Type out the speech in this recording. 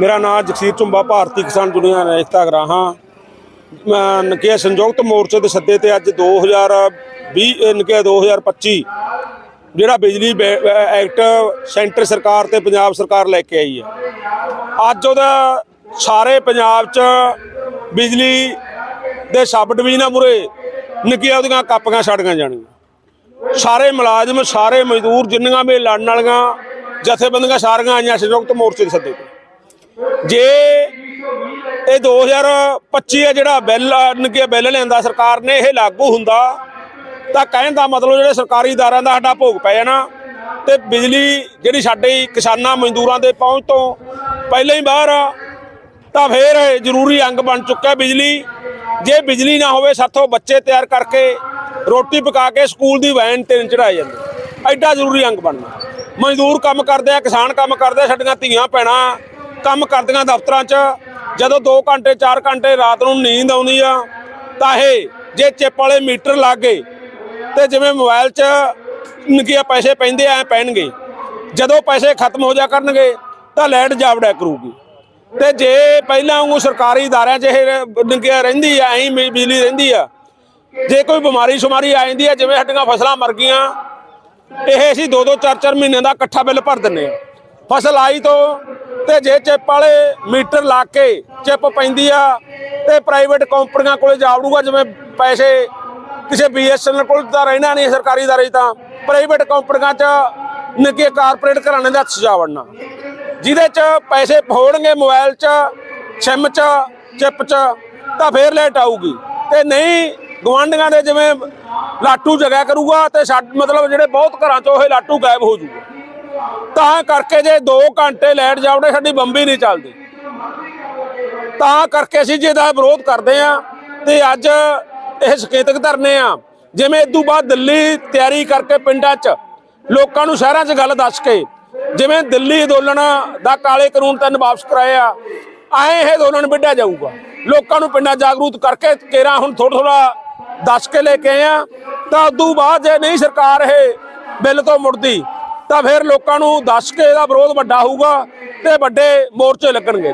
ਮੇਰਾ ਨਾਮ ਜਗਸੀਰ ਝੁੰਬਾ, ਭਾਰਤੀ ਕਿਸਾਨ ਯੂਨੀਅਨ ਏਕਤਾ ਗਰਾਹਾਂ। ਮੈਂ ਨਕਿਆ ਸੰਯੁਕਤ ਮੋਰਚੇ ਦੇ ਸੱਦੇ ਤੇ ਅੱਜ 2020 ਅਹ ਨਕਿਆ 2025 ਜਿਹੜਾ ਬਿਜਲੀ ਬੈ- ਐਕਟ ਸੈਂਟਰ ਸਰਕਾਰ ਤੇ ਪੰਜਾਬ ਸਰਕਾਰ ਲੈ ਕੇ ਆਈ ਹੈ। ਅੱਜ ਉਹਦਾ ਸਾਰੇ ਪੰਜਾਬ 'ਚ ਬਿਜਲੀ ਦੇ ਸਬ ਡਿਵੀਜ਼ਨਾਂ ਮੁਰੇ, ਨਿੱਕੀਆਂ ਉਹਦੀਆਂ ਕਾਪੀਆਂ ਛੱਡੀਆਂ ਜਾਣੀਆਂ ਸਾਰੇ ਮੁਲਾਜ਼ਮ, ਸਾਰੇ ਮਜ਼ਦੂਰ ਜਿੰਨੀਆਂ ਵੀ ਲੜਨ ਵਾਲੀਆਂ ਜਥੇਬੰਦੀਆਂ ਸਾਰੀਆਂ ਆਈਆਂ ਸੰਯੁਕਤ ਮੋਰਚੇ ਦੇ ਸੱਦੇ ਤੇ। ਜੇ ਇਹ 2025 ਹੈ ਜਿਹੜਾ ਬਿੱਲ ਨਕੇ ਬਿੱਲ ਲੈਂਦਾ ਸਰਕਾਰ ਨੇ, ਇਹ ਲਾਗੂ ਹੁੰਦਾ, ਤਾਂ ਕਹਿਣ ਦਾ ਮਤਲਬ ਜਿਹੜੇ ਸਰਕਾਰੀ ਇਦਾਰਿਆਂ ਦਾ ਸਾਡਾ ਭੋਗ ਪੈ ਜਾਣਾ ਤੇ ਬਿਜਲੀ ਜਿਹੜੀ ਸਾਡੇ ਕਿਸਾਨਾਂ, ਮਜ਼ਦੂਰਾਂ ਦੇ ਪਹੁੰਚ ਤੋਂ ਪਹਿਲਾਂ ਹੀ ਬਾਹਰ ਆ, ਤਾਂ ਫੇਰ ਜ਼ਰੂਰੀ ਅੰਗ ਬਣ ਚੁੱਕਾ ਬਿਜਲੀ। ਜੇ ਬਿਜਲੀ ਨਾ ਹੋਵੇ, ਸਾਥੋਂ ਬੱਚੇ ਤਿਆਰ ਕਰਕੇ ਰੋਟੀ ਪਕਾ ਕੇ ਸਕੂਲ ਦੀ ਵੈਨ ਤੇ ਚੜਾਏ ਜਾਂਦੇ। ਐਡਾ ਜ਼ਰੂਰੀ ਅੰਗ ਬਣਨਾ। ਮਜ਼ਦੂਰ ਕੰਮ ਕਰਦੇ ਆ, ਕਿਸਾਨ ਕੰਮ ਕਰਦੇ ਆ, ਸਾਡੀਆਂ ਧੀਆਂ ਪੈਣਾ ਕੰਮ ਕਰਦੀਆਂ ਦਫ਼ਤਰਾਂ 'ਚ, ਜਦੋਂ 2 ਘੰਟੇ 4 ਘੰਟੇ ਰਾਤ ਨੂੰ ਨੀਂਦ ਆਉਂਦੀ ਆ, ਤਾਂ ਇਹ ਜੇ ਚਿਪ ਵਾਲੇ ਮੀਟਰ ਲੱਗ ਗਏ ਤੇ ਜਿਵੇਂ ਮੋਬਾਈਲ 'ਚ ਨਿੱਕੀਆਂ ਪੈਸੇ ਪੈਂਦੇ ਐ ਪੈਣਗੇ। ਜਦੋਂ ਪੈਸੇ ਖਤਮ ਹੋ ਜਾ ਕਰਨਗੇ, ਤਾਂ ਲੈਟ ਜਾਵੜਾ ਕਰੂਗੀ। ਤੇ ਜੇ ਪਹਿਲਾਂ ਉਹ ਸਰਕਾਰੀ ਇਦਾਰਿਆਂ 'ਚ ਇਹ ਨਿੱਕੀਆਂ ਰਹਿੰਦੀ ਆ, ਐਂ ਬਿਜਲੀ ਰਹਿੰਦੀ ਆ, ਜੇ ਕੋਈ ਬਿਮਾਰੀ ਸ਼ੁਮਾਰੀ ਆ ਜਾਂਦੀ ਐ ਜਿਵੇਂ ਹੱਡੀਆਂ ਫਸਲਾਂ ਮਰ ਗਈਆਂ, ਇਹ ਅਸੀਂ 2-2 4-4 ਮਹੀਨੇ ਦਾ ਇਕੱਠਾ ਬਿੱਲ ਭਰ ਦਿੰਨੇ ਆ। ਫਸਲ ਆਈ ਤੋਂ ਤੇ ਜੇ ਚਿੱਪ ਵਾਲੇ ਮੀਟਰ ਲਾ ਕੇ ਚਿੱਪ ਪੈਂਦੀ ਆ ਤੇ ਪ੍ਰਾਈਵੇਟ ਕੰਪਨੀਆਂ ਕੋਲੇ ਜਾਵੜੂਗਾ ਜਿਵੇਂ ਪੈਸੇ ਕਿਸੇ ਬੀਐਸਐਨਐਲ ਕੋਲ ਤਾਂ ਰਹਿਣਾ ਨਹੀਂ, ਸਰਕਾਰੀ ਦਾਰੇ ਤਾਂ। ਪ੍ਰਾਈਵੇਟ ਕੰਪਨੀਆਂ 'ਚ ਨਿੱਕੇ ਕਾਰਪੋਰੇਟ ਘਰਾਣੇ ਦਾ ਹੱਥ ਵੜਨਾ। ਜਿਹਦੇ 'ਚ ਪੈਸੇ ਹੋਣਗੇ ਮੋਬਾਈਲ 'ਚ ਸਿਮ 'ਚ, ਚਿੱਪ 'ਚ, ਤਾਂ ਫੇਰ ਲੇਟ ਆਊਗੀ। ਤੇ ਨਹੀਂ ਗਵਾਂਢੀਆਂ ਦੇ ਜਿਵੇਂ ਲਾਟੂ ਜਗਿਆ ਕਰੂਗਾ, ਤੇ ਸਾਡ ਮਤਲਬ ਜਿਹੜੇ ਬਹੁਤ ਘਰਾਂ 'ਚੋਂ ਇਹ ਲਾਟੂ ਗਾਇਬ ਹੋ ਜੂਗਾ। ਤਾਂ ਕਰਕੇ ਜੇ 2 ਘੰਟੇ ਲੈਟ ਜਾਵੜੇ ਸਾਡੀ ਬੰਬੀ ਨਹੀਂ ਚੱਲਦੀ। ਤਾਂ ਕਰਕੇ ਅਸੀਂ ਜਿਹਦਾ ਵਿਰੋਧ ਕਰਦੇ ਆ ਤੇ ਅੱਜ ਇਹ ਸੰਕੇਤਕ ਧਰਨੇ ਆ। ਜਿਵੇਂ ਇਦੋਂ ਬਾਅਦ ਦਿੱਲੀ ਤਿਆਰੀ ਕਰਕੇ ਪਿੰਡਾਂ 'ਚ ਲੋਕਾਂ ਨੂੰ ਸ਼ਹਿਰਾਂ 'ਚ ਗੱਲ ਦੱਸ ਕੇ ਜਿਵੇਂ ਦਿੱਲੀ ਅੰਦੋਲਨ ਦਾ ਕਾਲੇ ਕਾਨੂੰਨ ਤਿੰਨ ਵਾਪਸ ਕਰਾਇਆ ਆਏ ਇਹ ਅੰਦੋਲਨ ਵਿੱਢਿਆ ਜਾਊਗਾ। ਲੋਕਾਂ ਨੂੰ ਪਿੰਡਾਂ ਜਾਗਰੂਕ ਕਰਕੇ ਕੇਰਾ ਹੁਣ ਥੋੜਾ ਥੋੜਾ ਦੱਸ ਕੇ ਲੈ ਕੇ ਆਏ ਆ। ਤਾਂ ਉਦੋਂ ਬਾਅਦ ਜੇ ਨਹੀਂ ਸਰਕਾਰ ਇਹ ਬਿੱਲ ਤੋਂ ਮੁੜਦੀ ਤਾਂ ਫਿਰ ਲੋਕਾਂ ਨੂੰ ਦੱਸ ਕੇ ਇਹਦਾ ਵਿਰੋਧ ਵੱਡਾ ਹੋਊਗਾ ਤੇ ਵੱਡੇ ਮੋਰਚੇ ਲੱਗਣਗੇ।